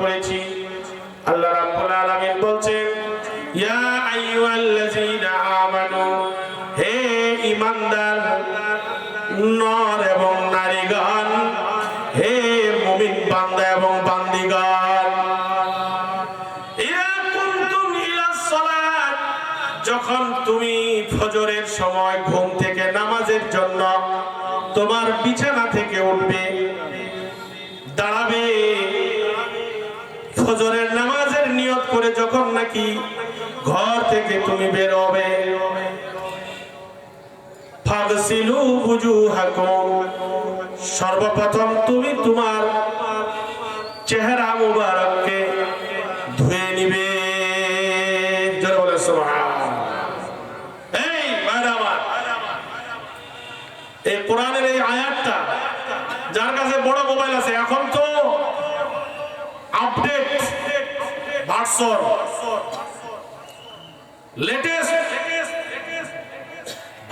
করেছি। আল্লাহ সর্বপ্রথম তুমি তোমার চেহারা মুবারককে ধুয়ে নিবে। এই এই কোরআনের এই আয়াতটা, যার কাছে বড় মোবাইল আছে, এখন তো আপডেট ভার্সন। লেটেস্ট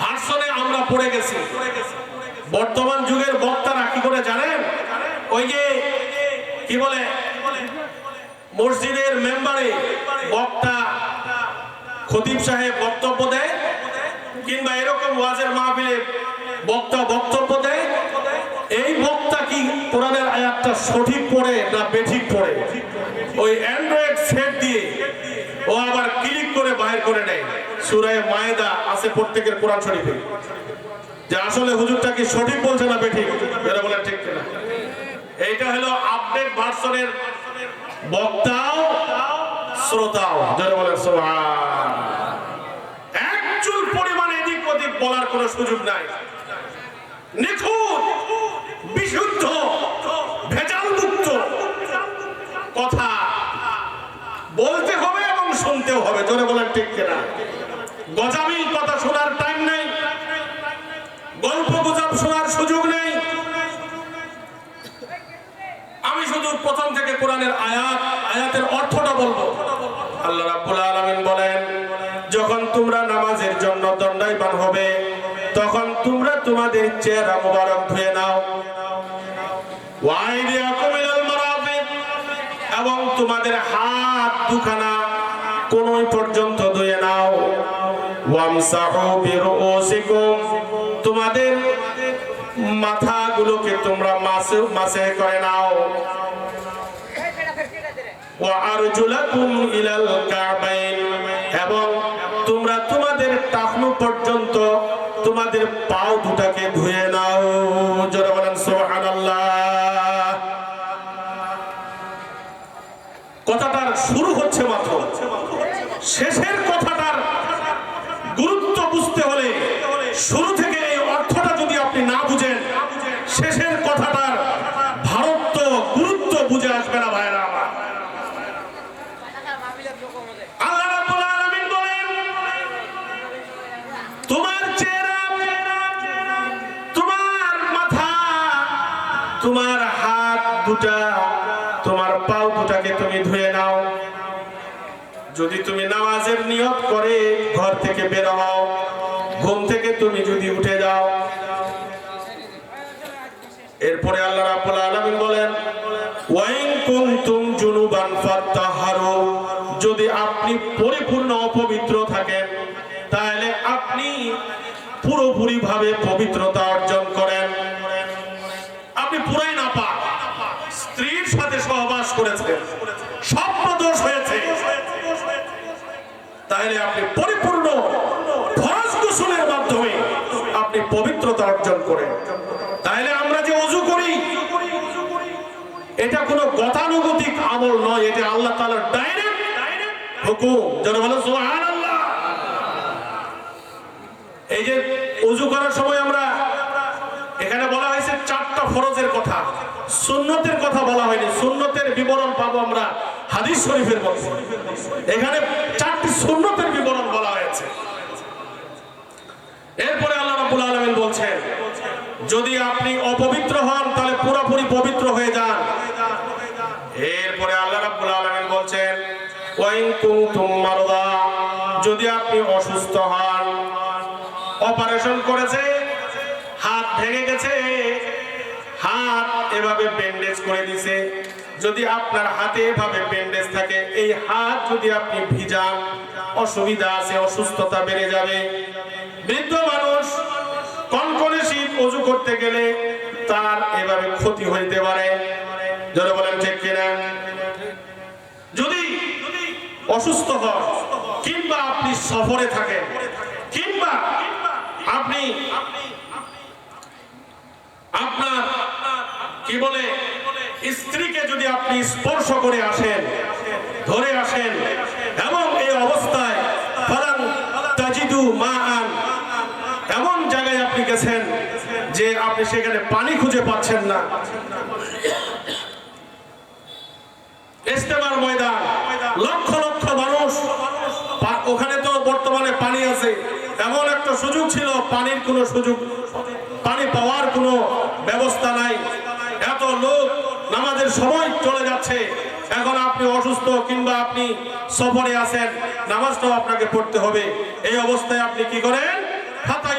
ভার্সনে আমরা পড়ে গেছি। বর্তমান যুগের বক্তারা কি করে জানেন? ওই যে, কি বলে? মসজিদের মেম্বারে বক্তা খতিব সাহেব বক্তব্য দেয়, কিংবা এরকম ওয়াজের মাহফিলে বক্তা বক্তব্য দেয়। এই বক্তা কি কোরআনের আয়াতটা সঠিক পড়ে না বেঠিক পড়ে? ওই অ্যান্ড্রয়েড সেট দিয়ে ও আবার ক্লিক করে বাইর করে নেয়। সুরায় মায়েদা আছে প্রত্যেকের কোরআন শরীফে। যে আসলে হুজুরটা কি সঠিক বলছে না বেঠিক? এরা বলে ঠিক কিনা এইটা হলো আপডেট ভার্সনের বক্তাও শ্রোতাও। যারা বলে সুবহান। এক পরিমাণ এদিক ওদিক বলার কোনো সুযোগ নাই। নিখুঁত বিশুদ্ধ ভেজাল মুক্ত কথা বলতে হবে এবং শুনতেও হবে জোরে বলেন ঠিক কিনা গজামিল কথা শোনার টাইম নেই গল্প গুজব শোনার সুযোগ নেই আমি শুধু প্রথম থেকে কোরআনের আয়াত, আয়াতের অর্থটা বলব। আল্লাহ রাব্বুল আলামিন বলেন, যখন তোমরা নামাজের জন্য দণ্ডায়মান হবে, তখন তোমরা তোমাদের চেহারা মোবারক ধুয়ে নাও। এবং তোমাদের হাত দুখানা কোনই পর্যন্ত ধুয়ে নাও। তোমাদের মাথাগুলোকে তোমরা মাসে মাসে করে নাও। এবং তোমরা তোমাদের পর্যন্ত তোমাদের পাও দুটাকে ধুয়ে নাও। জোরে কথাটার শুরু হচ্ছে মাত্র। শেষের দুটা, তোমার পাও দুটাকে তুমি ধুয়ে নাও। যদি তুমি নামাজের নিয়ত করে ঘর থেকে বের হও, ঘুম থেকে তুমি যদি উঠে যাও। এরপরে আল্লাহ রাব্বুল আলামিন বলেন, ওয়াইন কুনতুম জুনুবান ফাত্তাহারু। যদি আপনি পরিপূর্ণ অপবিত্র থাকেন, তাহলে আপনি পুরোপুরি ভাবে পবিত্রতা অর্জন করেন আপনি পুরাই না পা স্ত্রীর সাথে সহবাস করেছেন স্বপ্ন দোষ হয়েছে তাহলে আপনি পরিপূর্ণ ফরজ গোসলের মাধ্যমে আপনি পবিত্রতা অর্জন করেন তাহলে আমরা যে অজু করি, এটা কোনো গতানুগতিক আমল নয়, এটা আল্লাহ তাআলার ডাইরেক্ট হুকুম। যেন বলে এই যে অজু করার সময় আমরা, এখানে বলা হয়েছে চারটা ফরজের কথা। সুন্নতের কথা বলা হয়নি, সুন্নতের বিবরণ পাবো আমরা হাদিস শরীফের মধ্যে। এখানে চারটি সুন্নতের বিবরণ বলা হয়েছে এরপরে আল্লাহ রাব্বুল আলামিন বলছেন, যদি আপনি অপবিত্র হন, তাহলে পুরোপুরি পবিত্র হয়ে যান। এরপরে আল্লাহ রাব্বুল আলামিন বলছেন, ওয়াইন কুনতুম মারদা যদি আপনি অসুস্থ হন, অপারেশন করেছে, হাত ভেঙে গেছে, হাত এভাবে ব্যান্ডেজ করে দিছে, যদি আপনার হাতে এভাবে ব্যান্ডেজ থাকে, এই হাত যদি আপনি ভিজান, অসুবিধা আছে, অসুস্থতা বেড়ে যাবে। বৃদ্ধ মানুষ অজু করতে গেলে তার এভাবে ক্ষতি হইতে পারে। যারা বলেন ঠিক কিনা? যদি অসুস্থ হন, কিংবা আপনি সফরে থাকেন, কিংবা আপনি আপনার, কি বলে, স্ত্রীকে যদি আপনি স্পর্শ করে আসেন, ধরে আসেন এবং এই অবস্থায় ফালান তাজিদু মা আন এমন জায়গায় আপনি গেছেন যে আপনি সেখানে পানি খুঁজে পাচ্ছেন না। ইস্তেমার ময়দান, লক্ষ লক্ষ মানুষ ওখানে তো বর্তমানে পানি আছে। এমন একটা সুযোগ ছিল, পানির কোনো সুযোগ, পানি পাওয়ার কোনো ব্যবস্থা নাই। এত লোক নামাজের সময় চলে যাচ্ছে। এখন আপনি অসুস্থ কিংবা আপনি সফরে আছেন, নামাজটাও আপনাকে পড়তে হবে। এই অবস্থায় আপনি কি করেন? ফাতায়াম্মামু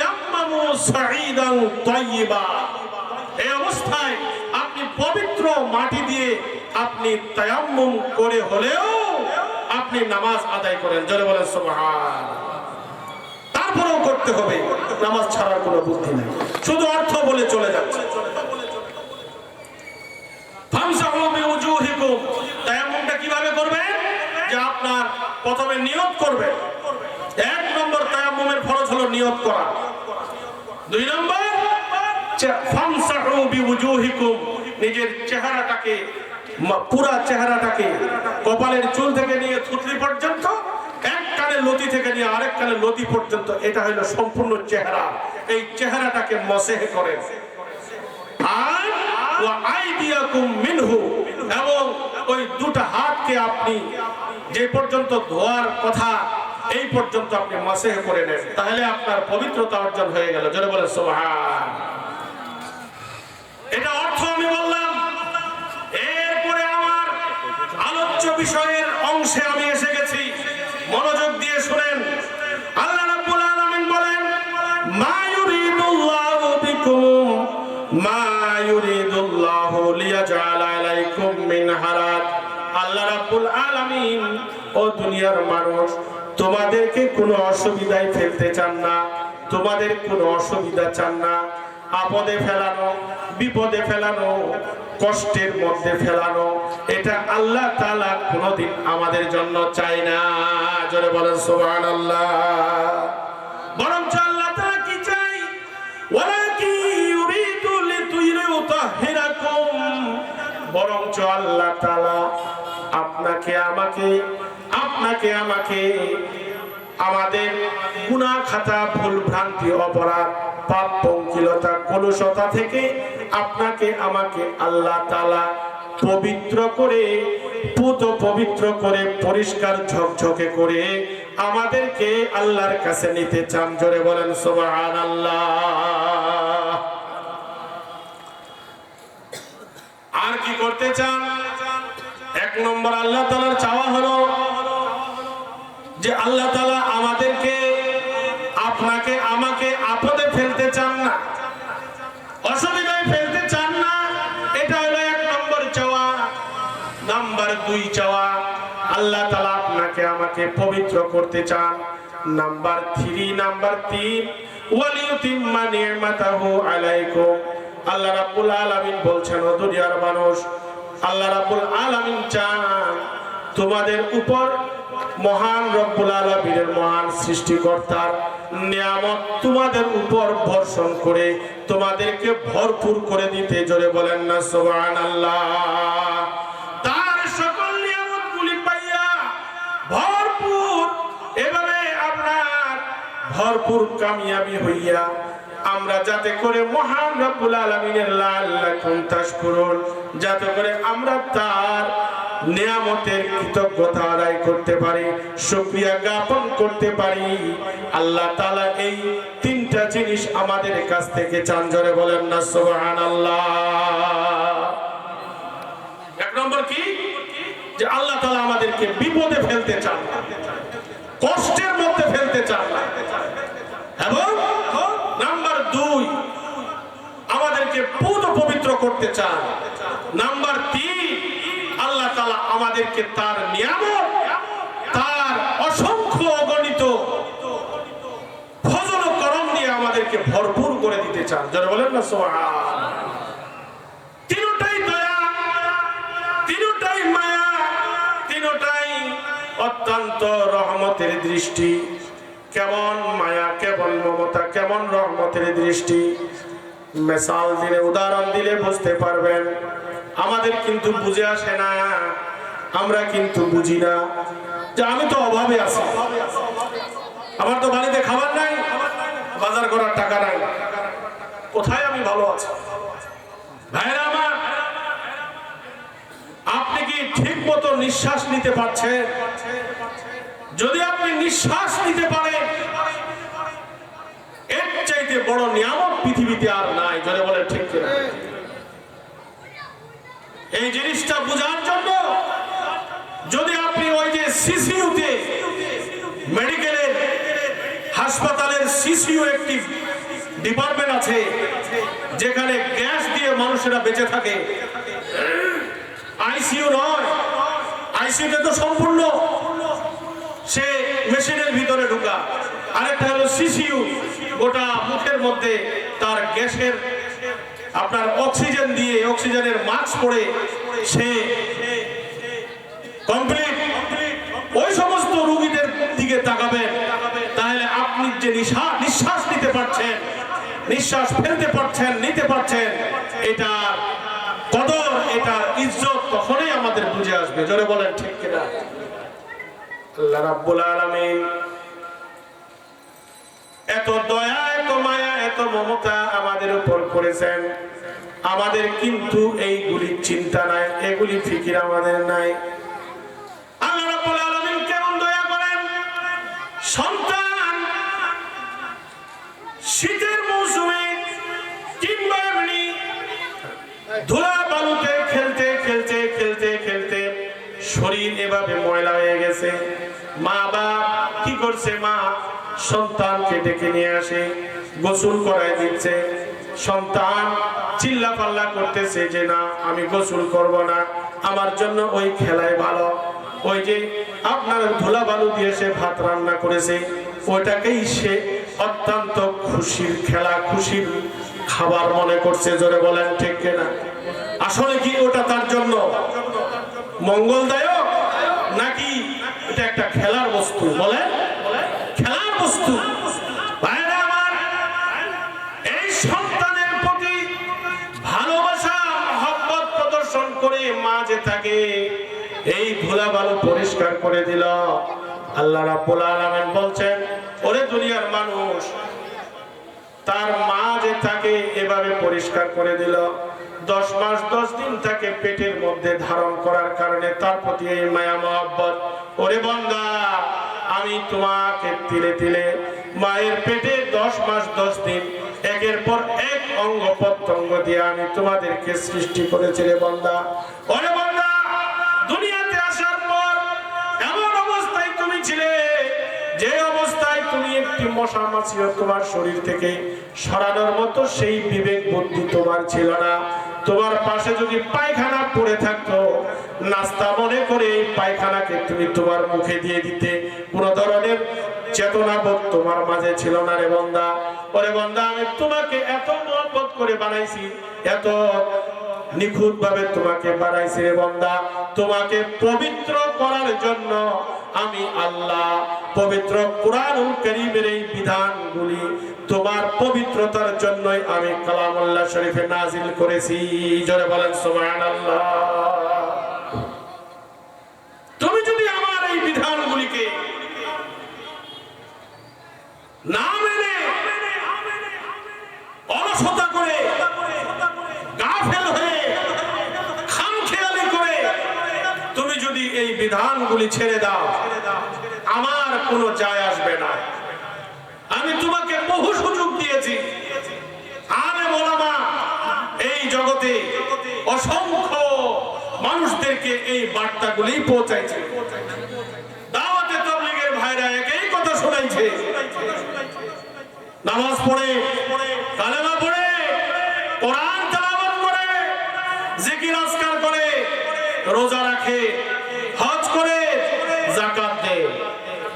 আপনি পবিত্র মাটি দিয়ে আপনি তায়াম্মুম করে হলেও আপনি নামাজ আদায় করেন। জলে বলেন তারপরেও করতে হবে। নামাজ ছাড়ার কোনো বুদ্ধি নেই। শুধু অর্থ বলে চলে যাচ্ছে। কীভাবে করবেন? যে আপনার প্রথমে নিয়ত করবেন এক নম্বর তায়াম্মুমের ফরজ হলো নিয়ত করা। দুই নম্বর নিজের চেহারাটাকে পুরা চেহারাটাকে কপালের চুল থেকে নিয়ে থুতনি পর্যন্ত, এক কানে লতি থেকে নিয়ে আরেক কানে লতি পর্যন্ত, এটা হলো সম্পূর্ণ চেহারা। এই চেহারাটাকে মসেহ করেন। আর এবং ওই দুটো হাতকে আপনি যে পর্যন্ত ধোয়ার কথা এই পর্যন্ত আপনি মাসেহ করে নেন। তাহলে আপনার পবিত্রতা অর্জন হয়ে গেল। জোরে বলে সুবহান। এটা অর্থ আমি বললাম। এরপরে আমার আলোচ্য বিষয়ের অংশে আমি এসে গেছি। মনোযোগ দিয়ে শুনেন। আল্লাহ রাব্বুল আলামিন বলেন, মা ইউরিদুল্লাহু বিকুম, মা ইউরিদুল্লাহু লিয়াজআলা আলাইকুম মিন হারাজ আল্লাহ রাব্বুল আলামিন, ও দুনিয়ার মানুষ তোমাদেরকে কোনো অসুবিধায় ফেলতে চান না। তোমাদের কোনো অসুবিধা চান না। আপদে ফেলানো, বিপদে ফেলানো, কষ্টের মধ্যে ফেলানো, এটা আল্লাহ তাআলা কোনোদিন আমাদের জন্য চায় না। জোরে বলেন, সুবহানাল্লাহ। বরঞ্চ আল্লাহ তাআলা কি চাই ওয়ালাকি ইউরিদু লিতুইরিউতাহিরাকুম বরঞ্চ আল্লাহ তাআলা আপনাকে, আমাকে আপনাকে আমাকে আমাদের গুনাহ খাতা ভুল ভ্রান্তি, অপরাধ, পাপ পঙ্কিলতা, কলুষতা থেকে আপনাকে আমাকে আল্লাহ তাআলা পবিত্র করে, পুত পবিত্র করে, পরিষ্কার ঝকঝকে করে আমাদেরকে আল্লাহর কাছে নিতে চান। জোরে বলেন, সুবহানাল্লাহ। আর কি করতে চান? এক নম্বর আল্লাহ তালার চাওয়া হলো যে আল্লাহ তালা আমাদেরকে, আপনাকে, আমাকে আপদে ফেলতে চান না। অসুবিধায় ফেলতে চান না। এটা হলো এক নম্বর চাওয়া। নাম্বার দুই চাওয়া, আল্লাহ তালা আপনাকে, আমাকে পবিত্র করতে চান। নাম্বার থ্রি, নাম্বার তিন, ওয়ালিউতিম্মা নি'মাতাহু আলাইকুম। আল্লাহ রাব্বুল আলামিন বলছেন, ও দুনিয়ার মানুষ, আল্লাহ রাব্বুল আলামিন চান তোমাদের উপর মহান রব্বুল আলামিনের মহান সৃষ্টিকর্তার নিয়ামত তোমাদের উপর বর্ষণ করে তোমাদেরকে ভরপুর করে দিতে জোরে বলেন না, সুবহানাল্লাহ। তার সকল পাইয়া ভরপুর আপনার ভরপুর কামিয়াবি হইয়া আমরা যাতে করে মহান রব্বুল আলামিনের লাল্লাকুম তাশকুরুন যাতে করে আমরা তার নিয়ামতের কৃতজ্ঞতা আদায় করতে পারি, শুকরিয়া জ্ঞাপন করতে পারি। আল্লাহ তাআলা এই তিনটা জিনিস আমাদের কাছ থেকে চান, জোরে বলেন না, সুবহানাল্লাহ। এক নম্বর কি? যে আল্লাহ তাআলা আমাদেরকে বিপদে ফেলতে চান কষ্টের মধ্যে ফেলতে চান এবং নাম্বার দুই, আমাদেরকে পুত পবিত্র করতে চান। আমাদেরকে তার নিয়ামত, তার অসংখ্য অগণিত ফজল করম দিয়ে আমাদেরকে ভরপুর করে দিতে চান। যারা বলেন না তিনটাই অত্যন্ত রহমতের দৃষ্টি। কেমন মায়া, কেমন মমতা, কেমন রহমতের দৃষ্টি। মেসাল দিলে, উদাহরণ দিলে বুঝতে পারবেন। আমাদের কিন্তু বুঝে আসে না। আমরা কিন্তু বুঝি না যে আমি তো অভাবে আছি। আমার তো বাড়িতে খাবার নাই বাজার করার টাকা নাই কোথায় আমি ভালো আছি ভাইরা আমার আপনি কি ঠিক মতো নিঃশ্বাস নিতে পারছেন যদি আপনি নিঃশ্বাস নিতে পারেন এর চাইতে বড় নিয়ামক পৃথিবীতে আর নাই যদি বলে ঠিক কিনা এই জিনিসটা বোঝার জন্য যদি আপনি ওই যে সিসিউতে মেডিকেলের সিসিউ একটি ডিপার্টমেন্ট আছে যেখানে গ্যাস দিয়ে মানুষেরা বেঁচে থাকে। আইসিইউ নয়। আইসিইউতে তো সম্পূর্ণ সে মেশিনের ভিতরে ঢোকা। আরেকটা হলো সিসিইউ। গোটা মুখের মধ্যে তার গ্যাসের আপনার অক্সিজেন দিয়ে অক্সিজেনের মাস্ক পরে সে কমপ্লিট ওই সমস্ত রোগীদের দিকে তাকাবেন তাহলে আপনি যে নিঃশ্বাস নিঃশ্বাস নিতে পারছেন। নিঃশ্বাস ফেলতে পারছেন, নিতে পারছেন। এটা কদর, এটা ইজ্জত তখনই আমাদের বুঝে আসবে। জোরে বলেন ঠিক কিনা? আল্লাহ রাব্বুল আলামিন এত দয়া এত মায়া, এত মমতা আমাদের উপর করেছেন। আমাদের কিন্তু এইগুলি চিন্তা নাই, এগুলি ফিকির আমাদের নাই। শীতের মৌসুমে কিংবা এমনি ধুলা বালুতে খেলতে খেলতে খেলতে খেলতে শরীর এভাবে ময়লা হয়ে গেছে। মা বাপ কি করছে মা? সন্তানকে ডেকে নিয়ে আসে, গোসল করায় দিচ্ছে। সন্তান চিল্লা পাল্লা করতেছে যে, না, আমি গোসল করব না। আমার জন্য ওই খেলায় ভালো। ওই যে আপনার ধুলা বালু দিয়ে সে ভাত রান্না করেছে, ওইটাকেই সে অত্যন্ত খুশির খেলা, খুশির খাবার মনে করছে, জোরে বলেন, ঠিক কিনা? আসলে কি ওটা তার জন্য মঙ্গলদায়ক, নাকি এটা একটা খেলার বস্তু? বলে খেলার বস্তু। এই প্রতি ভালোবাসা প্রদর্শন করে থাকে এই ধুলা বালু পরিষ্কার করে দিল, আল্লাহ বলছেন ওরে দুনিয়ার মানুষ, তার মা যে তাকে এভাবে পরিষ্কার করে দিল, দশ মাস, দশ দিন তাকে পেটের মধ্যে ধারণ করার কারণে তার প্রতি এই মায়া মহব্বত। ওরে বন্দা আমি তোমাকে তিলে তিলে মায়ের পেটে দশ মাস, দশ দিন, একের পর এক অঙ্গ প্রত্যঙ্গ দিয়ে আমি তোমাদেরকে সৃষ্টি করেছি রে বন্দা ওরে তোমার শরীর থেকে সরানোর মতো সেই বিবেক বুদ্ধি তোমার ছিল না। তোমার পাশে যদি পায়খানা পড়ে থাকতো, নাস্তা মনে করে এই পায়খানাকে তুমি তোমার মুখে দিয়ে দিতে। কোন ধরনের চেতনা বোধ তোমার মাঝে ছিল না রে বন্দা। ওরে বন্দা, আমি তোমাকে এত মহব্বত করে বানাইছি, এত নিখুঁত ভাবে তোমাকে বানাইছি রে বন্দা। তোমাকে পবিত্র করার জন্য আমি আল্লাহ পবিত্র কোরআনুল করিমের এই বিধানগুলি তোমার পবিত্রতার জন্যই আমি কালামুল্লাহ শরীফে নাজিল করেছি। জোরে বলেন, সুবহানাল্লাহ। তুমি যদি আমার এই বিধানগুলিকে না মেনে, অলসতা করে, গাফেল হয়ে বিধানগুলি ছেড়ে দাও। আমার কোনো যায় আসবে না। আমি তোমাকে বহু সুযোগ দিয়েছি। আরে মোলামা এই জগতে অসংখ্য মানুষদেরকে এই বার্তাগুলি পৌঁছাইছে। দাওয়াতে তবলিগের ভাইরা একই কথা শোনাইছে। নামাজ পড়ে, কালেমা পড়ে, কোরআন তেলাওয়াত করে, জিকির আজকার করে, রোজা রাখে হজ করে জাকাত দেয়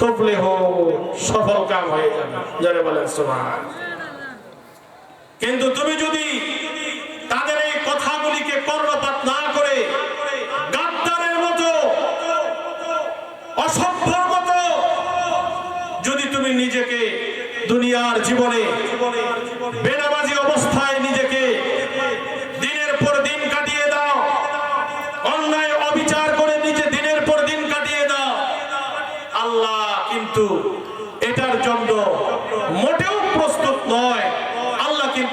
তবলে সফল কাম হয়ে যাবে। বলেন সোমান কিন্তু তুমি যদি তাদের এই কথাগুলিকে কর্ণপাত না করে গাদ্দারের মতো, অসভ্যর মতো যদি তুমি নিজেকে দুনিয়ার জীবনে বেনামাজি অবস্থায় নিজেকে দিনের পর দিন কাটিয়ে দাও অন্যায় অবিচার করে নিজে দিনের পর দিন কাটিয়ে দাও আল্লাহ কিন্তু এটার জন্য মোটেও প্রস্তুত নয় আল্লাহ কিন্তু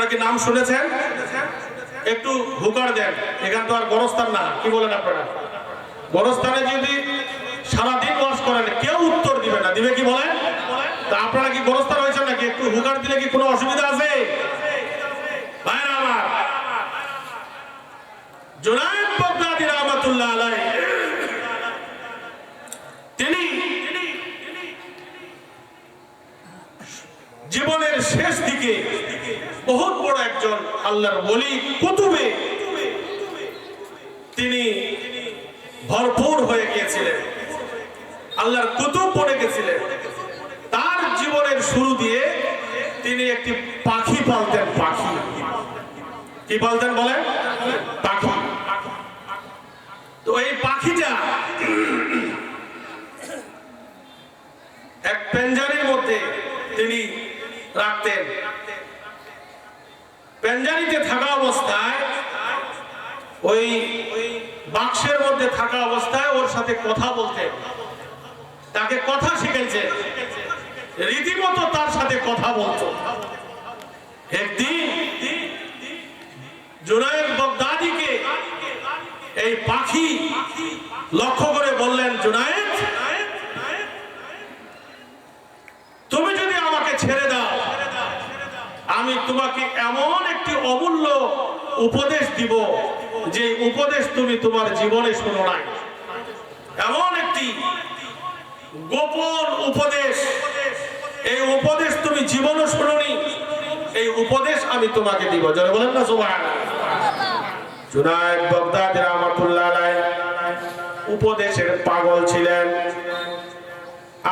আপনারা কি নাম শুনেছেন? একটু হুকার দেন, এখান তো আর গরস্থান না, কি বলেন আপনারা? গরস্থানে যদি সারাদিন বাস করেন, কেউ উত্তর দিবে না, দিবে কি বলেন? তা আপনারা কি গরস্থান হয়েছেন নাকি? একটু হুকার দিলে কি কোনো অসুবিধা আছে? জীবনের শেষ বহুত বড় একজন আল্লাহর বলি কুতুবে। তিনি ভরপুর হয়ে গিয়েছিলেন। আল্লাহর কুতুব পড়ে গেছিলেন তার জীবনের শুরু দিয়ে তিনি একটি পাখি পালতেন, পাখি। কি পালতেন বলেন? পাখি। তো এই পাখিটা এক পেঞ্জারের মধ্যে তিনি রাখতেন। পেঞ্জারিতে থাকা অবস্থায়, ওই বাক্সের মধ্যে থাকা অবস্থায় ওর সাথে কথা বলতেন তাকে কথা শিখেছে রীতিমতো তার সাথে কথা বলতো। একদিন জুনায়েদ বগদাদিকে এই পাখি লক্ষ্য করে বললেন, জুনায়েদ, তুমি যদি আমাকে ছেড়ে দাও, আমি তোমাকে এমন একটি অমূল্য উপদেশ দিব যে উপদেশ তুমি তোমার জীবনে শোনো নাই। এমন একটি গোপন উপদেশ, এই উপদেশ তুমি জীবনে শোনোনি, এই উপদেশ আমি তোমাকে দিব। যারা বলেন না সুবহান জুনায়েদ বাগদাদ রাহমাতুল্লাহ উপদেশের পাগল ছিলেন।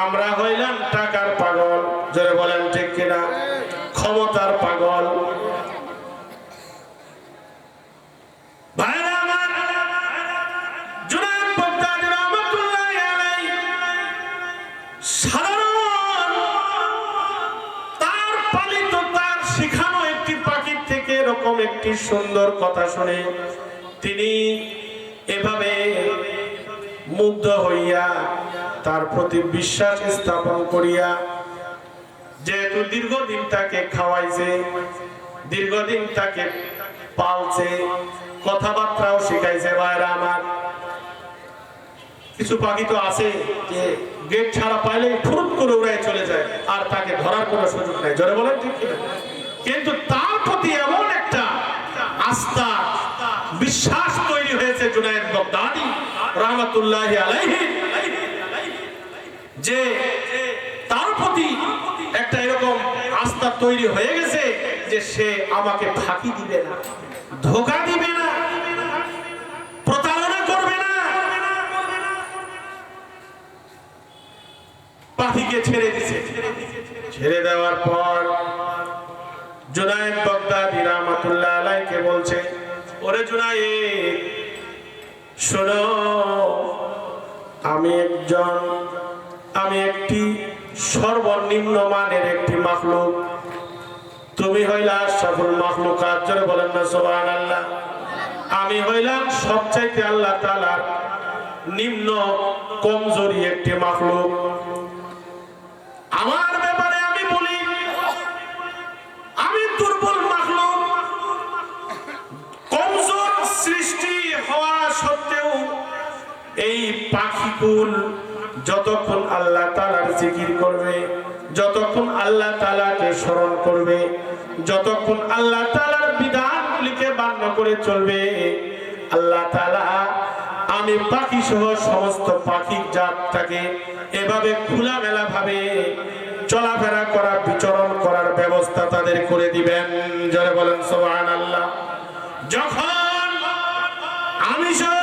আমরা হইলাম টাকার পাগল যারা বলেন ঠিক কিনা? একটি সুন্দর কথা শুনে তিনি এভাবে মুগ্ধ হইয়া তার প্রতি বিশ্বাস স্থাপন করিয়া যেহেতু দীর্ঘদিন তাকে খাওয়াইছে, দীর্ঘদিন তাকে পালছে, কথাবার্তাও শিখাইছে, ভাইরা আমার, কিছু পাখি তো আছে যে গেট ছাড়া পাইলে ফুরুত করে উড়ায় চলে যায়, আর তাকে ধরার কোনো সুযোগ নাই জোরে বলেন ঠিক কিনা? কিন্তু তার আস্থা বিশ্বাস তৈরি হয়েছে জুনায়েদ বগদাদি, রহমতুল্লাহ আলাইহি। যে তার প্রতি একটা এরকম আস্থা তৈরি হয়ে গেছে যে সে আমাকে ফাঁকি দিবে না, ধোকা দিবে না, প্রতারণা করবে না। পাখিকে ছেড়ে দিছে। ছেড়ে দেওয়ার পর জুনায়েদ রহমাতুল্লাহ আলাইকে বলছে, ওরে শোনো, আমি একজন, আমি একটি সর্বনিম্ন মানের একটি মাখলুক। তুমি হইলা সফল মাখলুকাত জোরে বলেন না, সুবহানাল্লাহ। আমি হইলাম সবচাইতে আল্লাহ তাআলার নিম্ন, কমজোরি একটি মাখলুক। আমার ব্যাপারে এই পাখিকুল যতক্ষণ আল্লাহ তালার জিকির করবে, যতক্ষণ আল্লাহ তালাকে স্মরণ করবে, যতক্ষণ আল্লাহ তালার বিধানগুলিকে বান্য করে চলবে, আল্লাহ তালা আমি পাখি সহ সমস্ত পাখি জাতটাকে এভাবে খোলামেলা ভাবে চলাফেরা করা, বিচরণ করার ব্যবস্থা তাদের করে দিবেন। যারা বলেন সোহান আল্লাহ যখন আমি সব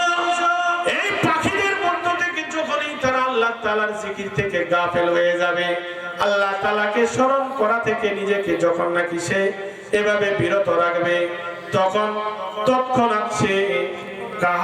তালার জিকির থেকে গাফেল হয়ে যাবে। আল্লাহ তালাকে স্মরণ করা থেকে নিজেকে যখন নাকি সে এভাবে বিরত রাখবে, তখন তৎক্ষণাৎ সে